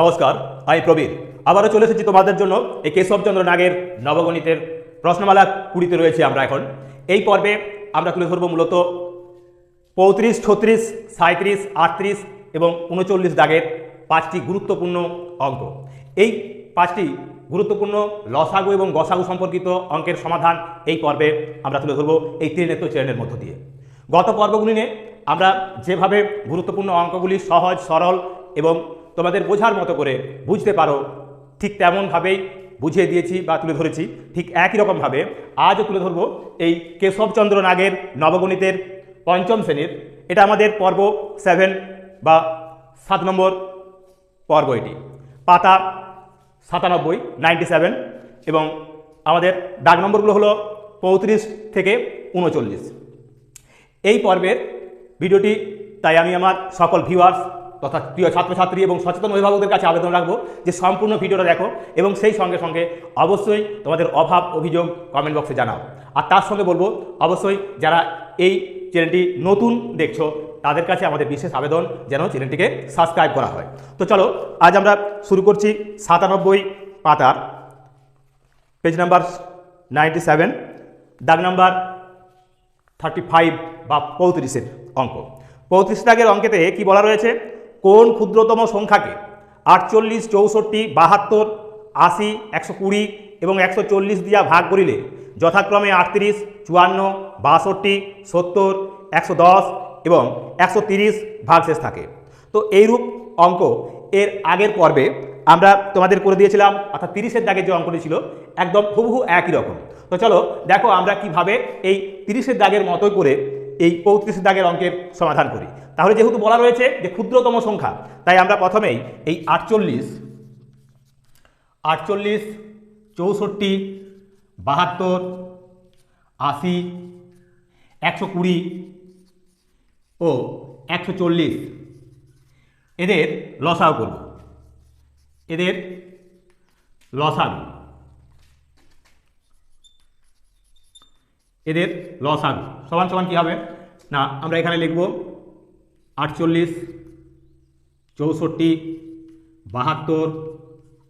নমস্কার, আমি প্রবীর। আবারও চলে এসেছি তোমাদের জন্য এই কেশবচন্দ্র নাগের নবগণিতের প্রশ্নমালা কুড়িতে রয়েছে আমরা এখন। এই পর্বে আমরা তুলে ধরবো মূলত পঁয়ত্রিশ, ছত্রিশ সাঁত্রিশ আটত্রিশ এবং উনচল্লিশ দাগের পাঁচটি গুরুত্বপূর্ণ অঙ্ক। এই পাঁচটি গুরুত্বপূর্ণ লসাগু এবং গসাগু সম্পর্কিত অঙ্কের সমাধান এই পর্বে আমরা তুলে ধরবো এই ত্রিনেত্র চ্যানেলের মধ্য দিয়ে। গত পর্বগুলি নিয়ে আমরা যেভাবে গুরুত্বপূর্ণ অঙ্কগুলি সহজ, সরল এবং তোমাদের বোঝার মতো করে বুঝতে পারো। ঠিক তেমনভাবেই বুঝিয়ে দিয়েছি বা তুলে ধরেছি। ঠিক একই রকমভাবে আজও তুলে ধরবো এই কেশবচন্দ্র নাগের নবগণিতের পঞ্চম শ্রেণির। এটা আমাদের পর্ব সেভেন বা সাত নম্বর পর্ব এটি। পাতা সাতানব্বই নাইনটি সেভেন এবং আমাদের দাগ নম্বরগুলো হলো পঁয়ত্রিশ থেকে উনচল্লিশ। এই পর্বের ভিডিওটি তাই আমি আমার সকল ভিউয়ার্স তথা প্রিয় ছাত্রছাত্রী এবং সচেতন অভিভাবকদের কাছে আবেদন রাখব যে সম্পূর্ণ ভিডিওটা দেখো এবং সেই সঙ্গে সঙ্গে অবশ্যই তোমাদের অভাব অভিযোগ কমেন্ট বক্সে জানাও। আর তার সঙ্গে বলব, অবশ্যই যারা এই চ্যানেলটি নতুন দেখছ, তাদের কাছে আমাদের বিশেষ আবেদন যেন চ্যানেলটিকে সাবস্ক্রাইব করা হয়। তো চলো, আজ আমরা শুরু করছি সাতানব্বই পাতার। পেজ নাম্বার নাইনটি সেভেন দাগ নাম্বার থার্টি ফাইভ বা পঁয়ত্রিশের অঙ্ক। পঁয়ত্রিশ দাগের অঙ্কেতে কি বলা রয়েছে? কোন ক্ষুদ্রতম সংখ্যাকে আটচল্লিশ, চৌষট্টি, বাহাত্তর, আশি, একশো কুড়ি এবং একশো চল্লিশ দিয়া ভাগ করিলে যথাক্রমে আটত্রিশ, চুয়ান্ন, বাষট্টি, সত্তর, একশো দশ এবং একশো তিরিশ ভাগশেষ থাকে। তো এইরূপ অঙ্ক এর আগের পর্বে আমরা তোমাদের করে দিয়েছিলাম, অর্থাৎ তিরিশের দাগের যে অঙ্কটি ছিল, একদম হুবহু একই রকম। তো চলো দেখো আমরা কীভাবে এই তিরিশের দাগের মতো করে এই পঁয়ত্রিশের দাগের অঙ্কের সমাধান করি। তাহলে যেহেতু বলা রয়েছে যে ক্ষুদ্রতম সংখ্যা, তাই আমরা প্রথমেই এই আটচল্লিশ আটচল্লিশ, চৌষট্টি, বাহাত্তর, আশি, একশো কুড়ি ও একশো চল্লিশ এদের লসাও করব। এদের লসাগু। এদের লসাগু। সমান সমান কী হবে? না, আমরা এখানে লিখব আটচল্লিশ, চৌষট্টি, বাহাত্তর,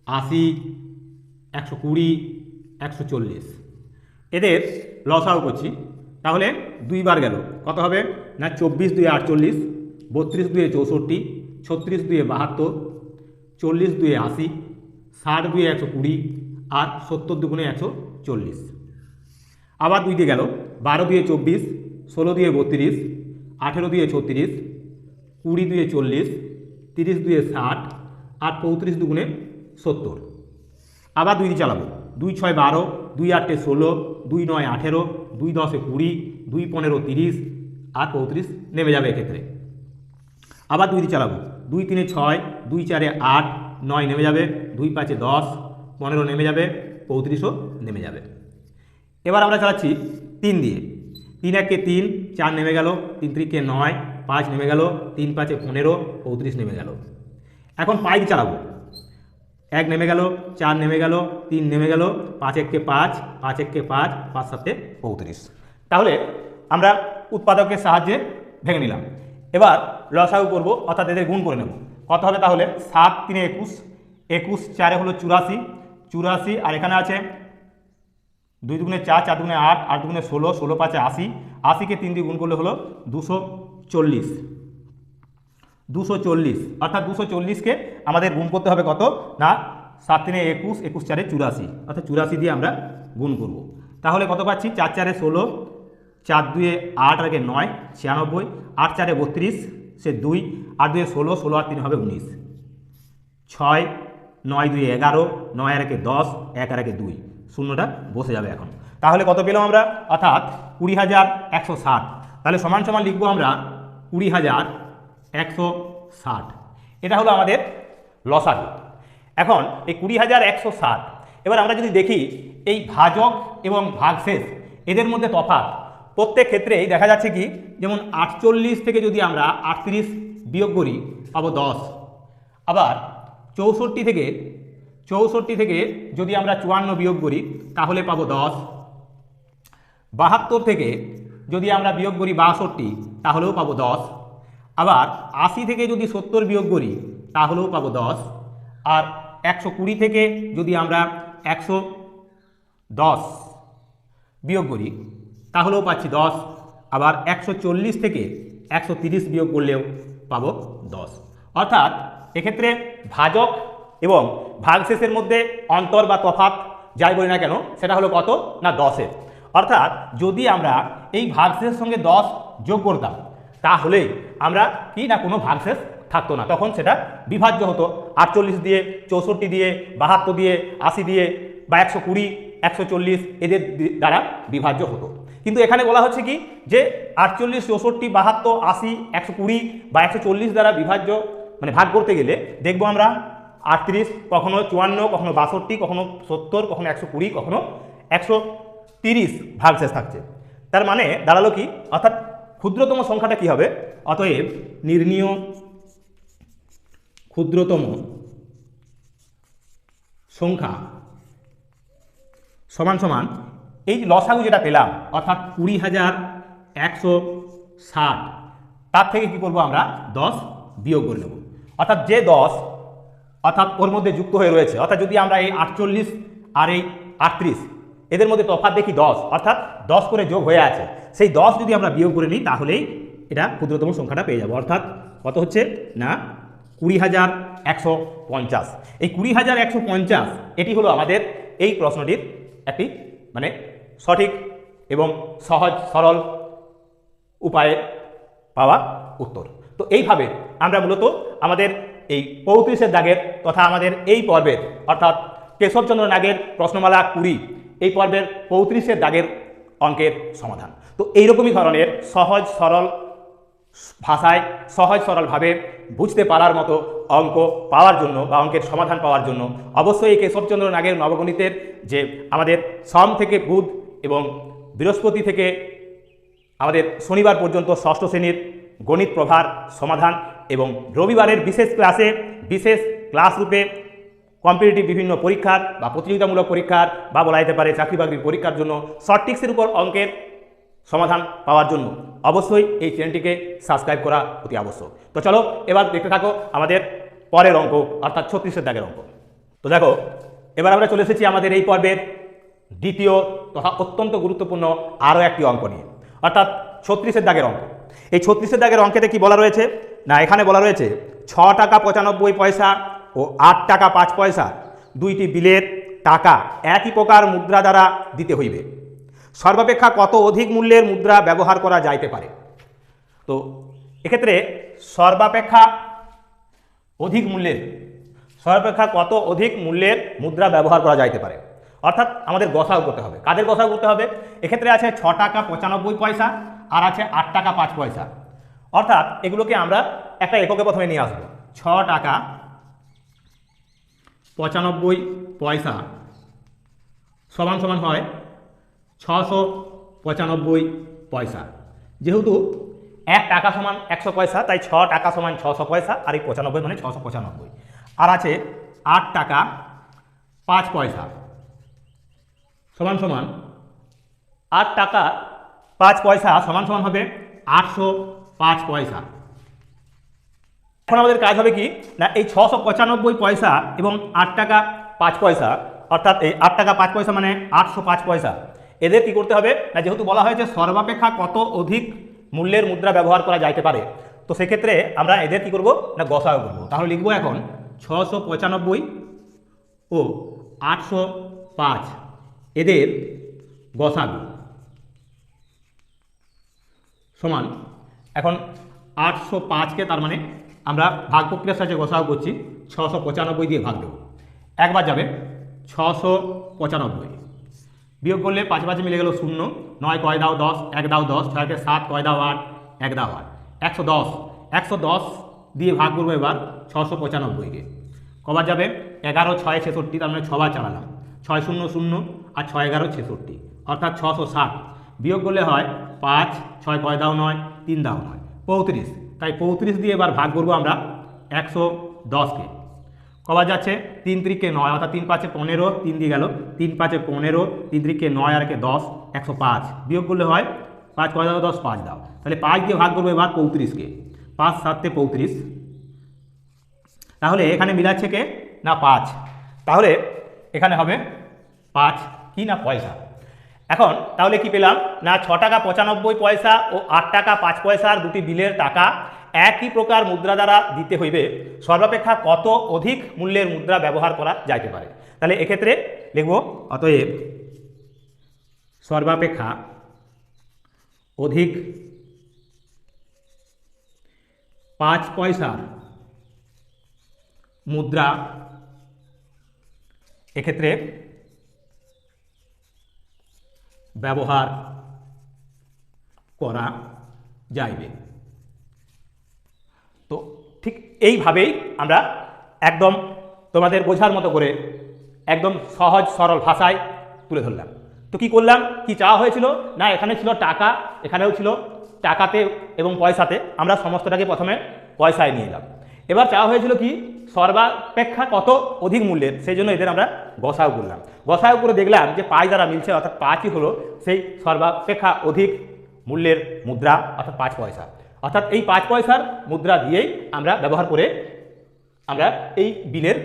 আশি, একশো কুড়ি, একশো চল্লিশ। এদের লসাও করছি। তাহলে দুইবার গেল। কত হবে? না, চব্বিশ দুয়ে আটচল্লিশ, বত্রিশ দুয়ে চৌষট্টি, ছত্রিশ দুয়ে বাহাত্তর, চল্লিশ দুয়ে আশি, ষাট দুয়ে একশো কুড়ি আর সত্তর দুগুণে একশো চল্লিশ। আবার দুই দিয়ে গেল। বারো দিয়ে চব্বিশ, ষোলো দিয়ে বত্রিশ, আঠেরো দিয়ে ছত্রিশ কুড়ি দুয়ে চল্লিশ, তিরিশ দুয়ে ষাট আর পঁয়ত্রিশ দুগুণে সত্তর। আবার দুই দিয়ে চালাবো। দুই ছয় বারো, দুই আটে ষোলো, দুই নয় আঠেরো, দুই দশে কুড়ি, দুই পনেরো তিরিশ আর পঁয়ত্রিশ নেমে যাবে এক্ষেত্রে। আবার দুই দিয়ে চালাবো। দুই তিনে ছয়, দুই চারে আট, নয় নেমে যাবে, দুই পাঁচে দশ, পনেরো নেমে যাবে, পঁয়ত্রিশও নেমে যাবে। এবার আমরা চালাচ্ছি তিন দিয়ে। তিন একে তিন, চার নেমে গেল, তিন ত্রিকে নয় পাঁচ নেমে গেল, তিন পাঁচে পনেরো পঁয়ত্রিশ নেমে গেল। এখন পাঁচ চালাবো। এক নেমে গেল, চার নেমে গেল, তিন নেমে গেল, পাঁচ এককে পাঁচ পাঁচ এককে পাঁচ পাঁচ সাতে পঁয়ত্রিশ তাহলে আমরা উৎপাদকের সাহায্যে ভেঙে নিলাম। এবার লসাগু করব, অর্থাৎ এদের গুণ করে নেব। কত হবে তাহলে? সাত তিনে একুশ একুশ চারে হলো চুরাশি চুরাশি, আর এখানে আছে দুই দুগুণে চার চার দুগুণে আট আট দুগুণে ষোলো ষোলো পাঁচে আশি, আশিকে তিন দিয়ে গুণ করলে হলো দুশো চল্লিশ। দুশো চল্লিশ। অর্থাৎ দুশো চল্লিশকে আমাদের গুণ করতে হবে কত? না, সাত তিনে একুশ একুশ চারে চুরাশি। অর্থাৎ চুরাশি দিয়ে আমরা গুণ করব। তাহলে কত পাচ্ছি? চার চারে ষোলো, চার দুয়ে আট আগে নয়, ছিয়ানব্বই। আট চারে বত্রিশ, সে দুই। আট দুয়ে ষোলো ষোলো আর তিন হবে উনিশ। ছয়, নয় দুই এগারো, নয় আর একে দশ, এক আর একে দুই। শূন্যটা বসে যাবে এখন। তাহলে কত পেলাম আমরা? অর্থাৎ কুড়ি হাজার একশো ষাট। তাহলে সমান সমান লিখব আমরা কুড়ি হাজার একশো ষাট। এটা হলো আমাদের লসাগু। এখন এই কুড়ি হাজার একশো ষাট, এবার আমরা যদি দেখি এই ভাজক এবং ভাগশেষ, এদের মধ্যে তফাৎ। প্রত্যেক ক্ষেত্রেই দেখা যাচ্ছে কি, যেমন আটচল্লিশ থেকে যদি আমরা আটত্রিশ বিয়োগ করি, পাবো দশ। আবার চৌষট্টি থেকে চৌষট্টি থেকে যদি আমরা চুয়ান্ন বিয়োগ করি, তাহলে পাবো দশ। বাহাত্তর থেকে যদি আমরা বিয়োগ করি বাষট্টি তাহলেও পাবো দশ। আবার আশি থেকে যদি সত্তর বিয়োগ করি, তাহলেও পাবো দশ। আর একশো কুড়ি থেকে যদি আমরা একশো দশ বিয়োগ করি, তাহলেও পাচ্ছি দশ। আবার একশো চল্লিশ থেকে একশো তিরিশ বিয়োগ করলেও পাবো দশ। অর্থাৎ এক্ষেত্রে ভাজক এবং ভাগশেষের মধ্যে অন্তর বা তফাৎ যাই বলি না কেন, সেটা হলো কত? না, দশের। অর্থাৎ যদি আমরা এই ভাগশেষের সঙ্গে দশ যোগ করতাম, তাহলে আমরা কি না কোনো ভাগশেষ থাকতো না। তখন সেটা বিভাজ্য হতো। আটচল্লিশ দিয়ে, চৌষট্টি দিয়ে, বাহাত্তর দিয়ে, আশি দিয়ে বা একশো কুড়ি, একশো চল্লিশ এদের দ্বারা বিভাজ্য হতো। কিন্তু এখানে বলা হচ্ছে কি যে আটচল্লিশ, চৌষট্টি, বাহাত্তর, আশি, একশো কুড়ি বা একশো চল্লিশ দ্বারা বিভাজ্য মানে ভাগ করতে গেলে দেখব আমরা আটত্রিশ, কখনো চুয়ান্ন, কখনো বাষট্টি, কখনো সত্তর, কখনো একশো কুড়ি, কখনো একশো তিরিশ ভাগশেষ থাকছে। তার মানে দাঁড়াল কি? অর্থাৎ ক্ষুদ্রতম সংখ্যাটা কি হবে? অতএব নির্ণীয় ক্ষুদ্রতম সংখ্যা সমান সমান এই যে লসাগু যেটা পেলাম, অর্থাৎ কুড়ি হাজার একশো ষাট, তার থেকে কি করব আমরা? দশ বিয়োগ করে নেব। অর্থাৎ যে দশ, অর্থাৎ ওর মধ্যে যুক্ত হয়ে রয়েছে, অর্থাৎ যদি আমরা এই আটচল্লিশ আর এই আটত্রিশ এদের মধ্যে তফাৎ দেখি দশ, অর্থাৎ দশ করে যোগ হয়ে আছে। সেই দশ যদি আমরা বিয়োগ করে নিই, তাহলেই এটা ক্ষুদ্রতম সংখ্যাটা পেয়ে যাব। অর্থাৎ কত হচ্ছে? না, কুড়ি হাজার একশো পঞ্চাশ। এই কুড়ি হাজার একশো পঞ্চাশ, এটি হলো আমাদের এই প্রশ্নটির একটি মানে সঠিক এবং সহজ, সরল উপায়ে পাওয়া উত্তর। তো এইভাবে আমরা মূলত আমাদের এই পঁয়ত্রিশের দাগের তথা আমাদের এই পর্বের, অর্থাৎ কেশবচন্দ্র নাগের প্রশ্নমালা কুড়ি এই পর্বের পঁয়ত্রিশের দাগের অঙ্কের সমাধান। তো এইরকমই ধরনের সহজ, সরল ভাষায়, সহজ, সরলভাবে বুঝতে পারার মতো অঙ্ক পাওয়ার জন্য বা অঙ্কের সমাধান পাওয়ার জন্য অবশ্যই এই কেশবচন্দ্র নাগের নবগণিতের যে আমাদের সোম থেকে বুধ এবং বৃহস্পতি থেকে আমাদের শনিবার পর্যন্ত ষষ্ঠ শ্রেণির গণিত প্রভার সমাধান এবং রবিবারের বিশেষ ক্লাসে বিশেষ ক্লাস রূপে কম্পিটিটিভ বিভিন্ন পরীক্ষার বা প্রতিযোগিতামূলক পরীক্ষার বা বলা যেতে পারে চাকরি বাকরির পরীক্ষার জন্য শর্ট টিক্সের উপর অঙ্কের সমাধান পাওয়ার জন্য অবশ্যই এই চ্যানেলটিকে সাবস্ক্রাইব করা অতি আবশ্যক। তো চলো, এবার দেখতে থাকো আমাদের পরের অঙ্ক, অর্থাৎ ছত্রিশের দাগের অঙ্ক। তো দেখো, এবার আমরা চলে এসেছি আমাদের এই পর্বের দ্বিতীয় তথা অত্যন্ত গুরুত্বপূর্ণ আরও একটি অঙ্ক নিয়ে, অর্থাৎ ছত্রিশের দাগের অঙ্ক। এই ছত্রিশের দাগের অঙ্কেতে কি বলা রয়েছে? না, এখানে বলা রয়েছে, ছ টাকা পঁচানব্বই পয়সা ও আট টাকা পাঁচ পয়সা, দুইটি বিলের টাকা একই প্রকার মুদ্রা দ্বারা দিতে হইবে। সর্বাপেক্ষা কত অধিক মূল্যের মুদ্রা ব্যবহার করা যাইতে পারে? তো এক্ষেত্রে সর্বাপেক্ষা অধিক মূল্যের, সর্বাপেক্ষা কত অধিক মূল্যের মুদ্রা ব্যবহার করা যাইতে পারে? অর্থাৎ আমাদের গসাও করতে হবে। কাদের গসাও করতে হবে? এক্ষেত্রে আছে ছ টাকা পঁচানব্বই পয়সা আর আছে আট টাকা পাঁচ পয়সা। অর্থাৎ এগুলোকে আমরা একটা এককে প্রথমে নিয়ে আসব। ছ টাকা পঁচানব্বই পয়সা। সমান সমান হয় ছশো পঁচানব্বই পয়সা। যেহেতু এক টাকা সমান একশো পয়সা, তাই ছ টাকা সমান ছশো পয়সা, আর এই পঁচানব্বই মানে ছশো পঁচানব্বই। আর আছে আট টাকা পাঁচ পয়সা। সমান সমান আট টাকা পাঁচ পয়সা সমান সমান হবে আটশো পাঁচ পয়সা। এখন আমাদের কাজ হবে কি? না, এই ছশো পঁচানব্বই পয়সা এবং আট টাকা পাঁচ পয়সা, অর্থাৎ এই আট টাকা পাঁচ পয়সা মানে আটশো পাঁচ পয়সা। এদের কি করতে হবে? না, যেহেতু বলা হয়েছে সর্বাপেক্ষা কত অধিক মূল্যের মুদ্রা ব্যবহার করা যাইতে পারে, তো সেক্ষেত্রে আমরা এদের কি করব? না, গসাও করব। তাহলে লিখব এখন ছশো পঁচানব্বই ও আটশো পাঁচ। এদের গসাগু সমান এখন আটশো পাঁচকে তার মানে আমরা ভাগ প্রক্রিয়ার সাহায্যে গোসাও করছি ছশো পঁচানব্বই দিয়ে ভাগ দেবো। একবার যাবে ছশো পঁচানব্বই। বিয়োগ করলে পাঁচ পাঁচে মিলে গেল শূন্য, নয় কয় দাও দশ, এক দাও দশ, ছয়কে সাত কয় দাও আট, এক দাও আট, একশো দশ। একশো দশ দিয়ে ভাগ করব এবার ছশো পঁচানব্বইকে। কবার যাবে? এগারো, ছয়, ছেষট্টি, তার মানে ছবার চালালাম। ছয় শূন্য শূন্য আর ছয় এগারো, ছেষট্টি। অর্থাৎ ছশো ষাট। বিয়োগ করলে হয় পাঁচ, ছয় কয় দাও নয়, তিন দাও নয়। পঁয়ত্রিশ। তাই পঁয়ত্রিশ দিয়ে এবার ভাগ করব আমরা একশো দশকে। কবার যাচ্ছে? তিন ত্রিকে নয়, অর্থাৎ তিন পাঁচে পনেরো, তিন দিয়ে গেল। তিন পাঁচে পনেরো, তিন ত্রিকে নয় আর কে দশ, একশো পাঁচ। বিয়োগ করলে হয় পাঁচ, কয় দাও? দশ, পাঁচ দাও। তাহলে পাঁচ দিয়ে ভাগ করব এবার পঁয়ত্রিশকে। পাঁচ, সাতে পঁয়ত্রিশ। তাহলে এখানে মিলাচ্ছে কে? না পাঁচ। তাহলে এখানে হবে পাঁচ, কি না পয়সা? এখন তাহলে কি পেলাম? না, ছ টাকা পঁচানব্বই পয়সা ও আট টাকা পাঁচ পয়সার দুটি বিলের টাকা একই প্রকার মুদ্রা দ্বারা দিতে হইবে। সর্বাপেক্ষা কত অধিক মূল্যের মুদ্রা ব্যবহার করা যাইতে পারে? তাহলে এক্ষেত্রে লিখব, অতএব সর্বাপেক্ষা অধিক পাঁচ পয়সার মুদ্রা এক্ষেত্রে ব্যবহার করা যাইবে। তো ঠিক এইভাবেই আমরা একদম তোমাদের বোঝার মতো করে একদম সহজ, সরল ভাষায় তুলে ধরলাম। তো কি করলাম? কি চাওয়া হয়েছিল? না, এখানে ছিল টাকা, এখানেও ছিল টাকাতে এবং পয়সাতে। আমরা সমস্তটাকে প্রথমে পয়সায় নিয়ে এলাম। এবার চাওয়া হয়েছিল কি? সর্বাপেক্ষা কত অধিক মূল্যের? সেই জন্য এদের আমরা গসাও করলাম। গসাও করে দেখলাম যে পাঁচ দ্বারা মিলছে, অর্থাৎ পাঁচই হলো সেই সর্বাপেক্ষা অধিক মূল্যের মুদ্রা, অর্থাৎ পাঁচ পয়সা। অর্থাৎ এই পাঁচ পয়সার মুদ্রা দিয়েই আমরা ব্যবহার করে আমরা এই বিলের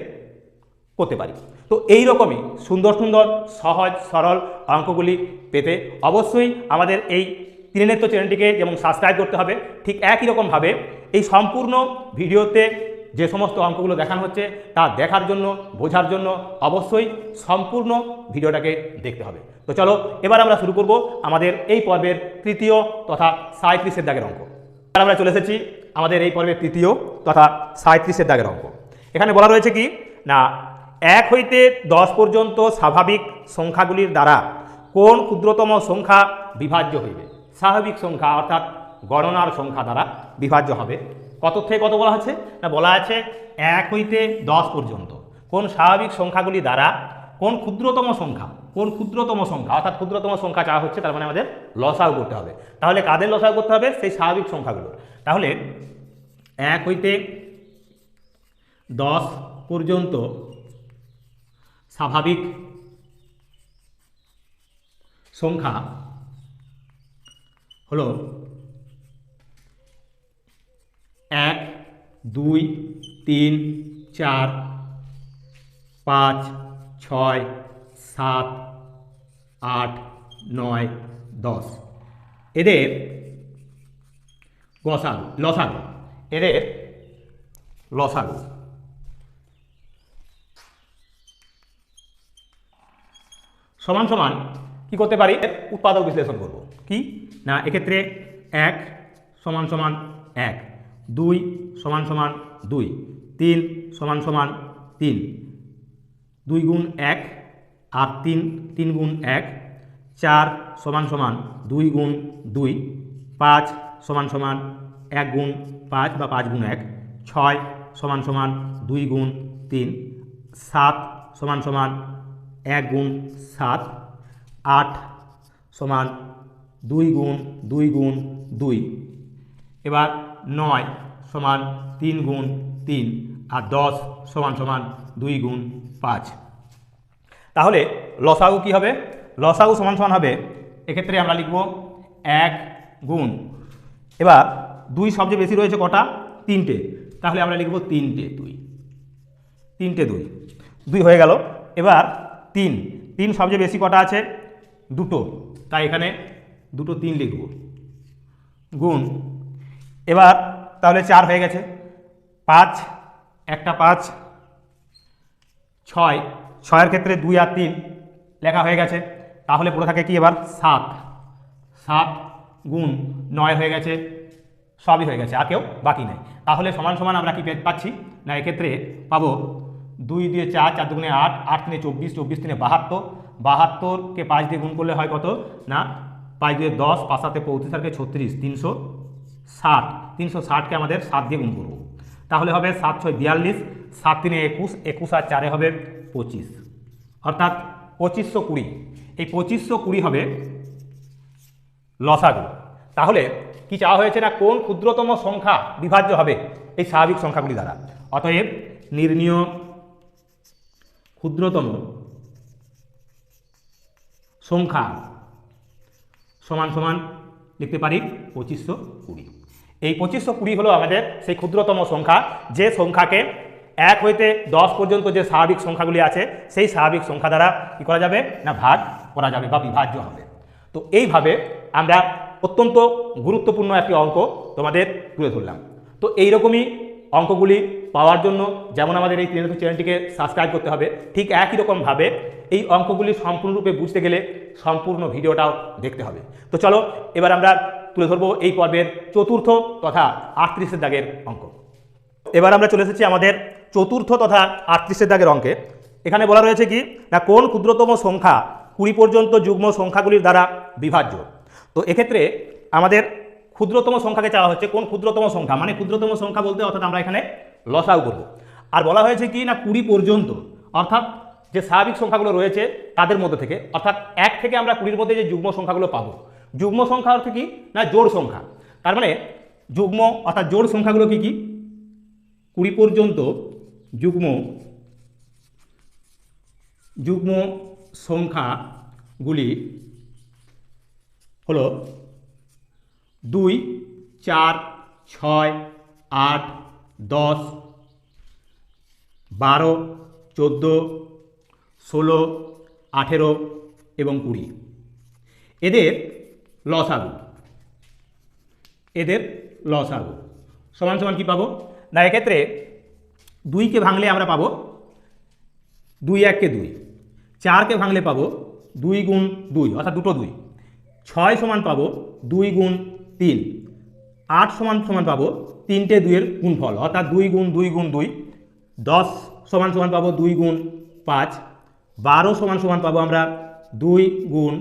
করতে পারি। তো এই রকমই সুন্দর সুন্দর সহজ সরল অঙ্কগুলি পেতে অবশ্যই আমাদের এই ত্রিনেত্র চ্যানেলটিকে যেমন সাবস্ক্রাইব করতে হবে, ঠিক একই রকমভাবে এই সম্পূর্ণ ভিডিওতে যে সমস্ত অঙ্কগুলো দেখানো হচ্ছে তা দেখার জন্য, বোঝার জন্য অবশ্যই সম্পূর্ণ ভিডিওটাকে দেখতে হবে। তো চলো, এবার আমরা শুরু করব আমাদের এই পর্বের তৃতীয় তথা সাঁত্রিশের দাগের অঙ্ক। এবার আমরা চলে এসেছি আমাদের এই পর্বের তৃতীয় তথা সাঁত্রিশের দাগের অঙ্ক। এখানে বলা রয়েছে কি? না, এক হইতে দশ পর্যন্ত স্বাভাবিক সংখ্যাগুলির দ্বারা কোন ক্ষুদ্রতম সংখ্যা বিভাজ্য হইবে? স্বাভাবিক সংখ্যা, অর্থাৎ গণনার সংখ্যা দ্বারা বিভাজ্য হবে। কত থেকে কত বলা আছে? না, বলা আছে এক হইতে দশ পর্যন্ত। কোন স্বাভাবিক সংখ্যাগুলি দ্বারা কোন ক্ষুদ্রতম সংখ্যা, কোন ক্ষুদ্রতম সংখ্যা, অর্থাৎ ক্ষুদ্রতম সংখ্যা চাওয়া হচ্ছে, তার মানে আমাদের লসাও করতে হবে। তাহলে কাদের লসাও করতে হবে? সেই স্বাভাবিক সংখ্যাগুলোর। তাহলে এক হইতে দশ পর্যন্ত স্বাভাবিক সংখ্যা হলো এক, দুই, তিন, চার, পাঁচ, ছয়, সাত, আট, নয়, দশ। এদের গসাগু, লসাগু। এদের লসাগু। সমান সমান কি করতে পারি? উৎপাদক বিশ্লেষণ করব। কি? না, এক্ষেত্রে এক সমান সমান এক, দুই সমান সমান দুই, তিন সমান সমান তিন, দুই গুণ এক আর তিন তিন গুণ এক, চার সমান সমান দুই গুণ দুই, পাঁচ সমান সমান এক গুণ পাঁচ বা পাঁচ গুণ এক, ছয় সমান সমান দুই গুণ তিন, সাত সমান সমান এক গুণ সাত আট সমান দুই গুণ দুই গুণ দুই। এবার নয় সমান তিন গুণ তিন আর দশ সমান সমান দুই গুণ পাঁচ। তাহলে লসাগু কি হবে? লসাগু সমান সমান হবে, এক্ষেত্রে আমরা লিখব এক গুণ। এবার দুই সবচেয়ে বেশি রয়েছে কটা? তিনটে। তাহলে আমরা লিখব তিনটে দুই। তিনটে দুই। দুই হয়ে গেল। এবার তিন। তিন সবচেয়ে বেশি কটা আছে? দুটো। তাই এখানে দুটো তিন লিখব। গুণ। এবার তাহলে চার হয়ে গেছে। পাঁচ, একটা পাঁচ, ছয়। ছয়ের ক্ষেত্রে দুই আর তিন লেখা হয়ে গেছে। তাহলে পড়ে থাকে কি এবার? সাত। সাত গুণ নয় হয়ে গেছে। সবই হয়ে গেছে। আর কেউ বাকি নেই। তাহলে সমান সমান আমরা কি পাচ্ছি? না, এক্ষেত্রে পাবো দুই দিয়ে চার চার দুগুণে আট আট তিনে চব্বিশ চব্বিশ তিনে বাহাত্তর। বাহাত্তরকে পাঁচ দিয়ে গুণ করলে হয় কত? না, পাঁচ দিয়ে দশ, পাঁচ সাথে পঁয়ত্রিশ আর ছত্রিশ, তিনশো ষাট। তিনশো ষাটকে আমাদের সাত দিয়ে গুণ করব। তাহলে হবে সাত ছয় বিয়াল্লিশ, সাত তিনে একুশ একুশ আর চারে হবে পঁচিশ। অর্থাৎ পঁচিশশো কুড়ি। এই পঁচিশশো কুড়ি হবে লসাগু। তাহলে কি চাওয়া হয়েছে না? কোন ক্ষুদ্রতম সংখ্যা বিভাজ্য হবে? এই স্বাভাবিক সংখ্যাগুলি দ্বারা। অতএব নির্ণীয় ক্ষুদ্রতম সংখ্যা সমান সমান লিখতে পারি পঁচিশশো কুড়ি। এই পঁচিশশো কুড়ি হলো আমাদের সেই ক্ষুদ্রতম সংখ্যা। যে সংখ্যাকে এক হইতে দশ পর্যন্ত যে স্বাভাবিক সংখ্যাগুলি আছে, সেই স্বাভাবিক সংখ্যা দ্বারা কী করা যাবে? না, ভাগ করা যাবে বা বিভাজ্য হবে। তো এইভাবে আমরা অত্যন্ত গুরুত্বপূর্ণ একটি অঙ্ক তোমাদের তুলে ধরলাম। তো এইরকমই অঙ্কগুলি পাওয়ার জন্য যেমন আমাদের এই ত্রিনাথ চ্যানেলটিকে সাবস্ক্রাইব করতে হবে, ঠিক একই রকমভাবে এই অঙ্কগুলি সম্পূর্ণরূপে বুঝতে গেলে সম্পূর্ণ ভিডিওটাও দেখতে হবে। তো চলো, এবার আমরা তুলে ধরবো এই পর্বের চতুর্থ তথা আটত্রিশের দাগের অঙ্ক। এবার আমরা চলে এসেছি আমাদের চতুর্থ তথা আটত্রিশের দাগের অঙ্কে। এখানে বলা রয়েছে কি, না, কোন ক্ষুদ্রতম সংখ্যা কুড়ি পর্যন্ত যুগ্ম সংখ্যাগুলির দ্বারা বিভাজ্য? তো এক্ষেত্রে আমাদের ক্ষুদ্রতম সংখ্যাকে চাওয়া হচ্ছে। কোন ক্ষুদ্রতম সংখ্যা? মানে ক্ষুদ্রতম সংখ্যা বলতে অর্থাৎ আমরা এখানে লসাও করব। আর বলা হয়েছে কি না, কুড়ি পর্যন্ত। অর্থাৎ যে স্বাভাবিক সংখ্যাগুলো রয়েছে তাদের মধ্যে থেকে, অর্থাৎ এক থেকে আমরা কুড়ির মধ্যে যে যুগ্ম সংখ্যাগুলো পাবো। যুগ্ম সংখ্যা অর্থ কি? না, জোড় সংখ্যা। তার মানে যুগ্ম অর্থাৎ জোড় সংখ্যাগুলো কি কি? কুড়ি পর্যন্ত যুগ্ম যুগ্ম সংখ্যাগুলি হলো দুই, চার, ছয়, আট, দশ, বারো, চোদ্দ, ষোলো, আঠেরো এবং কুড়ি। এদের লস লসাগু এদের লস লসাগু সমান সমান কী পাবো? না, এক্ষেত্রে দুইকে ভাঙলে আমরা পাবো দুই এককে দুই। চারকে ভাঙলে পাবো দুই গুণ দুই, অর্থাৎ দুটো দুই। ছয় সমান পাবো দুই গুণ তিন। আট সমান সমান পাবো তিনটে দুইয়ের গুণফল, অর্থাৎ দুই গুণ দুই গুণ দুই। দশ সমান সমান পাবো দুই গুণ পাঁচ। বারো সমান সমান পাবো আমরা দুই গুণ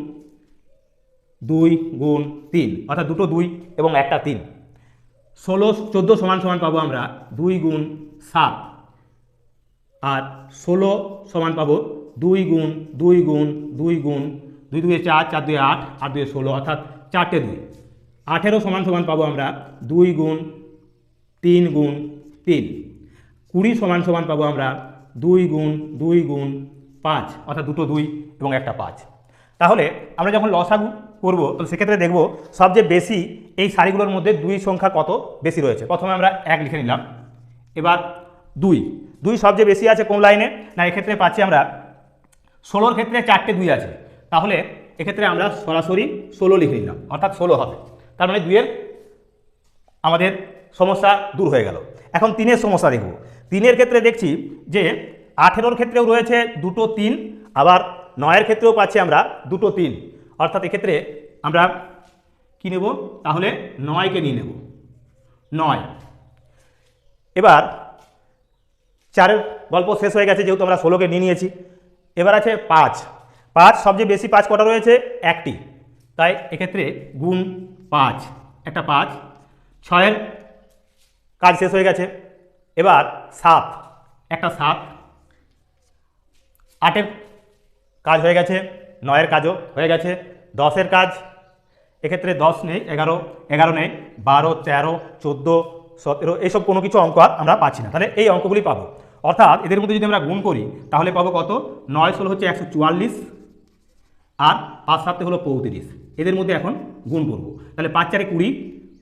দুই গুণ তিন, অর্থাৎ দুটো দুই এবং একটা তিন। ষোলো, চোদ্দ সমান সমান পাবো আমরা দুই গুণ সাত। আর ষোলো সমান পাবো দুই গুণ দুই গুণ দুই গুণ দুই দুয়ে চার চার দুয়ে আট আট দুয়ে ষোলো, অর্থাৎ চারটে দুই। আঠেরো সমান সমান পাবো আমরা দুই গুণ তিন গুণ তিন। কুড়ি সমান সমান পাবো আমরা দুই গুণ দুই গুণ পাঁচ, অর্থাৎ দুটো দুই এবং একটা পাঁচ। তাহলে আমরা যখন লসাগু করব তো সেক্ষেত্রে দেখব সবচেয়ে বেশি এই সারিগুলোর মধ্যে দুই সংখ্যা কত বেশি রয়েছে। প্রথমে আমরা এক লিখে নিলাম। এবার দুই। দুই সবচেয়ে বেশি আছে কোন লাইনে? না, এক্ষেত্রে পাচ্ছি আমরা ষোলোর ক্ষেত্রে চারটে দুই আছে। তাহলে এক্ষেত্রে আমরা সরাসরি ষোলো লিখে নিলাম, অর্থাৎ ষোলো হবে। তার মানে দুইয়ের আমাদের সমস্যা দূর হয়ে গেল। এখন তিনের সমস্যা দেখব। তিনের ক্ষেত্রে দেখছি যে আঠেরোর ক্ষেত্রেও রয়েছে দুটো তিন, আবার নয়ের ক্ষেত্রেও পাচ্ছি আমরা দুটো তিন। অর্থাৎ এক্ষেত্রে আমরা কি নেব? তাহলে নয়কে নিয়ে নেব। নয়। এবার চারের গল্প শেষ হয়ে গেছে, যেহেতু আমরা ষোলোকে নিয়ে নিয়েছি। এবার আছে পাঁচ। পাঁচ, সবচেয়ে বেশি পাঁচ কটা রয়েছে? একটি। তাই এক্ষেত্রে গুণ পাঁচ। একটা পাঁচ। ছয়ের কাজ শেষ হয়ে গেছে। এবার সাত। একটা সাত। আটের কাজ হয়ে গেছে। নয়ের কাজও হয়ে গেছে। দশের কাজ। এক্ষেত্রে দশ নেই, এগারো এগারো নেই, বারো, তেরো, চোদ্দ, সতেরো এইসব কোনো কিছু অঙ্ক আর আমরা পাচ্ছি না। তাহলে এই অঙ্কগুলি পাবো। অর্থাৎ এদের মধ্যে যদি আমরা গুণ করি, তাহলে পাবো কত? নয় ষোলো হচ্ছে একশো চুয়াল্লিশ। আর পাঁচ সাতে হলো পঁয়ত্রিশ। এদের মধ্যে এখন গুণ করব। তাহলে পাঁচ চারে কুড়ি,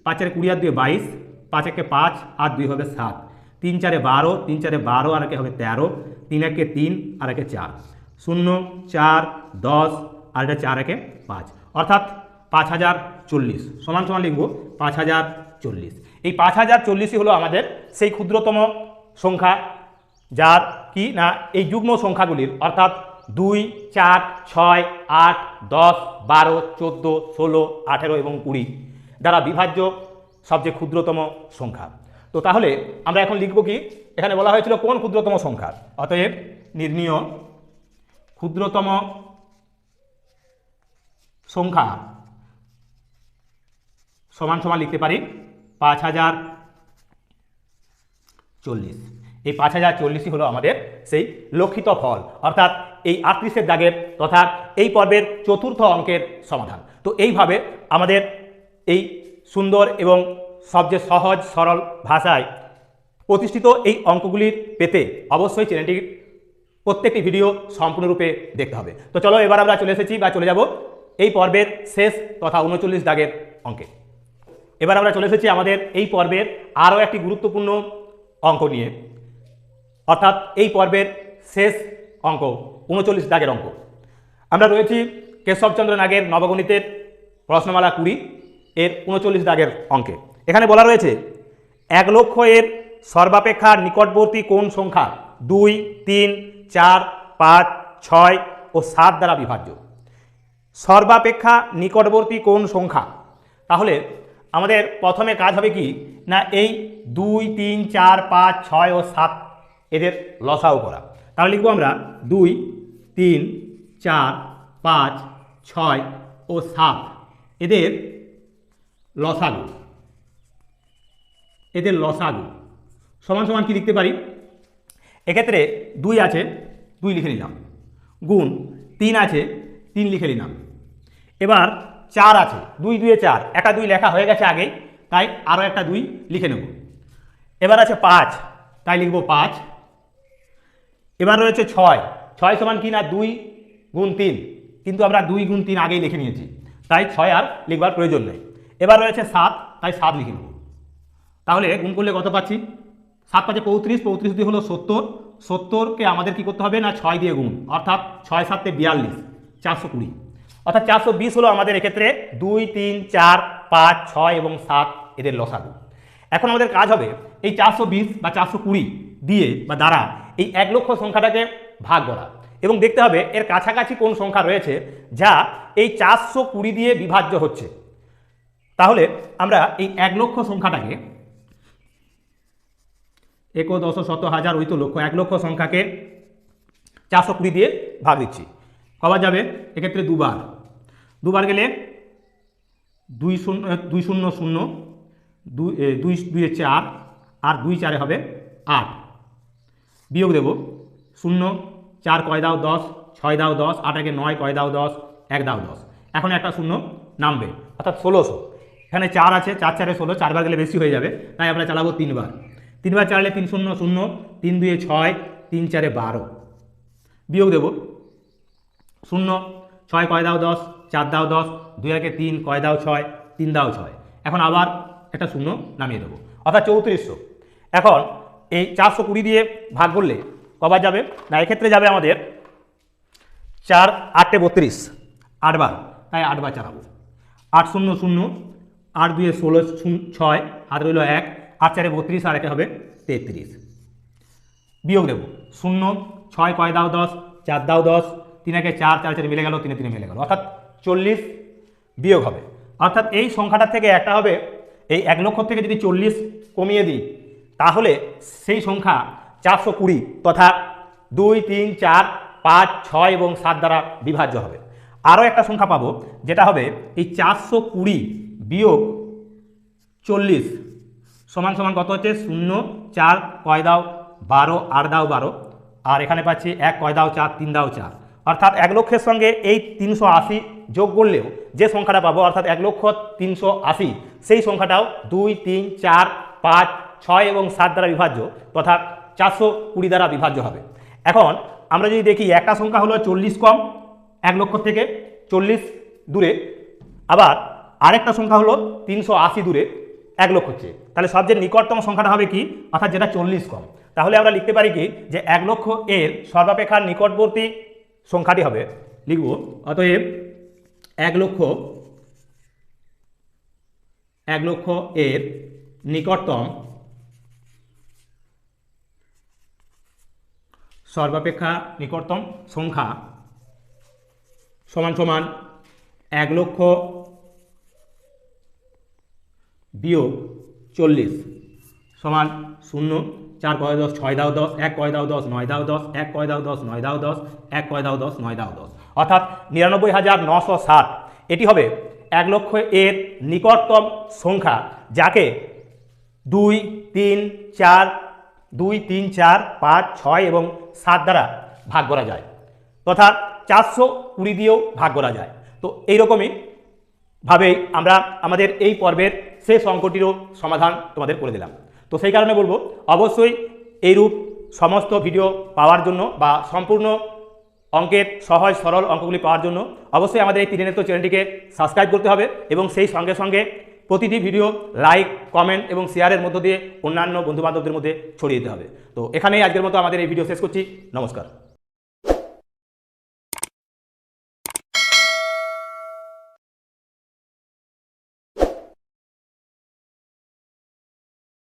পাঁচ চারে কুড়ি আর দুই বাইশ, পাঁচ একে পাঁচ আর দুই হবে সাত। তিন চারে বারো, তিন চারে বারো আর একে হবে তেরো, তিন একে তিন আর একে চার। শূন্য, চার, দশ আর এটা চার একে পাঁচ। অর্থাৎ পাঁচ হাজার চল্লিশ। সমান সমান লিখব, পাঁচ হাজার চল্লিশ। এই পাঁচ হাজার চল্লিশই হলো আমাদের সেই ক্ষুদ্রতম সংখ্যা, যার কি না, এই যুগ্ম সংখ্যাগুলির, অর্থাৎ দুই, চার, ছয়, আট, দশ, বারো, চোদ্দ, ষোলো, আঠেরো এবং কুড়ি দ্বারা বিভাজ্য সবচেয়ে ক্ষুদ্রতম সংখ্যা। তো তাহলে আমরা এখন লিখব কি? এখানে বলা হয়েছিল কোন ক্ষুদ্রতম সংখ্যা? অতএব নির্ণীয় ক্ষুদ্রতম সংখ্যা সমান সমান লিখতে পারি পাঁচ হাজার চল্লিশ। এই পাঁচ হাজার চল্লিশই হলো আমাদের সেই লক্ষিত ফল। অর্থাৎ এই আটত্রিশের দাগের তথা এই পর্বের চতুর্থ অঙ্কের সমাধান। তো এইভাবে আমাদের এই সুন্দর এবং সবচেয়ে সহজ, সরল ভাষায় প্রতিষ্ঠিত এই অঙ্কগুলির পেতে অবশ্যই চ্যানেলটির প্রত্যেকটি ভিডিও সম্পূর্ণরূপে দেখতে হবে। তো চলো এবার আমরা চলে এসেছি বা চলে যাব এই পর্বের শেষ তথা উনচল্লিশ দাগের অঙ্কে। এবার আমরা চলে এসেছি আমাদের এই পর্বের আরও একটি গুরুত্বপূর্ণ অঙ্ক নিয়ে। অর্থাৎ এই পর্বের শেষ অঙ্ক, উনচল্লিশ দাগের অঙ্ক। আমরা রয়েছি কেশবচন্দ্র নাগের নবগণিতের প্রশ্নমালা কুড়ি এর উনচল্লিশ দাগের অঙ্কে। এখানে বলা রয়েছে, এক লক্ষ এর সর্বাপেক্ষা নিকটবর্তী কোন সংখ্যা? দুই, তিন, চার, পাঁচ, ছয় ও সাত দ্বারা বিভাজ্য। সর্বাপেক্ষা নিকটবর্তী কোন সংখ্যা? তাহলে আমাদের প্রথমে কাজ হবে কি? না, এই দুই, তিন, চার, পাঁচ, ছয় ও সাত এদের লসাও করা। তাহলে লিখব আমরা দুই, তিন, চার, পাঁচ, ছয় ও সাত। এদের লসাগু। এদের লসাগু। সমান সমান কি লিখতে পারি? এক্ষেত্রে দুই আছে, দুই লিখে নিলাম। গুণ তিন আছে, তিন লিখে নিলাম। এবার চার আছে, দুই, দুয়ে চার। একটা দুই লেখা হয়ে গেছে আগে তাই আরও একটা দুই লিখে নেব। এবার আছে পাঁচ, তাই লিখব পাঁচ। এবার রয়েছে ছয়। ছয় সমান কি না? দুই গুণ তিন। কিন্তু আমরা দুই গুণ তিন আগেই লিখে নিয়েছি। তাই ছয় আর লিখবার প্রয়োজন নেই। এবার রয়েছে সাত, তাই সাত লিখে নেব। তাহলে গুণ করলে কত পাচ্ছি? সাত পাঁচে পঁয়ত্রিশ পঁয়ত্রিশ দিয়ে হলো সত্তর। সত্তরকে আমাদের কি করতে হবে না? ছয় দিয়ে গুণ। অর্থাৎ ছয় সাতে বিয়াল্লিশ, চারশো কুড়ি। অর্থাৎ চারশো বিশ হলো আমাদের এক্ষেত্রে দুই, তিন, চার, পাঁচ, ছয় এবং সাত এদের লসাগু। এখন আমাদের কাজ হবে এই চারশো বিশ বা চারশো কুড়ি দিয়ে বা দ্বারা এই এক লক্ষ সংখ্যাটাকে ভাগ করা। এবং দেখতে হবে এর কাছাকাছি কোন সংখ্যা রয়েছে যা এই চারশো কুড়ি দিয়ে বিভাজ্য হচ্ছে। তাহলে আমরা এই এক লক্ষ সংখ্যাটাকে একো দশ শত হাজার ওই তো লক্ষ, এক লক্ষ সংখ্যাকে চারশো কুড়ি দিয়ে ভাগ দিচ্ছি। কবার যাবে? এক্ষেত্রে দুবার। দুবার গেলে দুই শূন্য দুই শূন্য শূন্য, দুই দুই দুয়ে চার, আর দুই চারে হবে আট। বিয়োগ দেব। শূন্য, চার কয় দাও দশ, ছয় দাও দশ, আট একে নয় কয় দাও দশ, এক দাও দশ। এখন একটা শূন্য নামবে। অর্থাৎ ষোলোশো। এখানে চার আছে, চার চারে ষোলো চারবার গেলে বেশি হয়ে যাবে, তাই আমরা চালাবো তিনবার। তিনবার চালালে তিন শূন্য শূন্য, তিন দুয়ে ছয়, তিন চারে বারো। বিয়োগ দেব। শূন্য, ছয় কয় দাও দশ, চার দাও দশ, দুই একে তিন কয় দাও ছয়, তিন দাও ছয়। এখন আবার একটা শূন্য নামিয়ে দেবো। অর্থাৎ চৌত্রিশশো। এখন এই চারশো কুড়ি দিয়ে ভাগ করলে কবার যাবে? না, এক্ষেত্রে যাবে আমাদের চার আটে বত্রিশ আটবার তাই আটবার চালাবো। আট শূন্য শূন্য, আট দুয়ে ষোলো ছয়, হাত রইল এক, আট চারে বত্রিশ, আর একে হবে তেত্রিশ। বিয়োগ দেব। শূন্য, ছয় কয় দাও দশ, চার দাও দশ, তিন একে চার চার চারে মিলে গেল, তিনে তিনে মিলে গেল। অর্থাৎ চল্লিশ বিয়োগ হবে। অর্থাৎ এই সংখ্যাটার থেকে একটা হবে, এই এক লক্ষ থেকে যদি চল্লিশ কমিয়ে দিই তাহলে সেই সংখ্যা চারশো কুড়ি তথা দুই, তিন, চার, পাঁচ, ছয় এবং সাত দ্বারা বিভাজ্য হবে। আরও একটা সংখ্যা পাবো, যেটা হবে এই চারশো কুড়ি বিয়োগ চল্লিশ সমান সমান কত হচ্ছে? শূন্য, চার, কয় দাও বারো, আট দাও বারো। আর এখানে পাচ্ছি এক, কয় দাও চার, তিন দাও চার। অর্থাৎ এক লক্ষের সঙ্গে এই তিনশো আশি যোগ করলেও যে সংখ্যাটা পাবো, অর্থাৎ এক লক্ষ তিনশো আশি, সেই সংখ্যাটাও দুই, তিন, চার, পাঁচ ছয় এবং সাত দ্বারা বিভাজ্য, তথা চারশো কুড়ি দ্বারা বিভাজ্য হবে। এখন আমরা যদি দেখি, একটা সংখ্যা হলো চল্লিশ কম, এক লক্ষ থেকে চল্লিশ দূরে। আবার আরেকটা সংখ্যা হলো তিনশো আশি দূরে, এক লক্ষ চেয়ে তাহলে সবচেয়ে নিকটতম সংখ্যাটা হবে কি? অর্থাৎ যেটা চল্লিশ কম। তাহলে আমরা লিখতে পারি কি? যে এক লক্ষ এর সর্বাপেক্ষা নিকটবর্তী সংখ্যাটি হবে। লিখব, অতএব এক লক্ষ এক লক্ষ এর নিকটতম সর্বাপেক্ষা নিকটতম সংখ্যা সমান সমান এক লক্ষ বিয়োগ চল্লিশ সমান শূন্য, চার কয় দশ, ছয় দাও দশ, এক কয় দাও দশ, নয় দাও দশ, এক কয় দাও দশ, নয় দাও দশ, এক কয় দাও দশ, নয় দাও দশ। অর্থাৎ নিরানব্বই হাজার নশো ষাট। এটি হবে এক লক্ষ এর নিকটতম সংখ্যা, যাকে দুই, তিন, চার দুই, তিন, চার, পাঁচ, ছয় এবং সাত দ্বারা ভাগ করা যায় তথা চারশো কুড়ি দিয়েও ভাগ করা যায়। তো এইরকমই ভাবে আমরা আমাদের এই পর্বের শেষ অঙ্কটিরও সমাধান তোমাদের করে দিলাম। তো সেই কারণে বলব, অবশ্যই এইরূপ সমস্ত ভিডিও পাওয়ার জন্য বা সম্পূর্ণ অঙ্কের সহজ, সরল অঙ্কগুলি পাওয়ার জন্য অবশ্যই আমাদের এই ত্রিনেত্র চ্যানেলটিকে সাবস্ক্রাইব করতে হবে এবং সেই সঙ্গে সঙ্গে প্রতিটি ভিডিও লাইক কমেন্ট এবং শেয়ারের মধ্য দিয়ে অন্যান্য বন্ধুবান্ধবদের মধ্যে ছড়িয়ে দিতে হবে। তো এখানেই আজকের মতো আমাদের এই ভিডিও শেষ করছি। নমস্কার।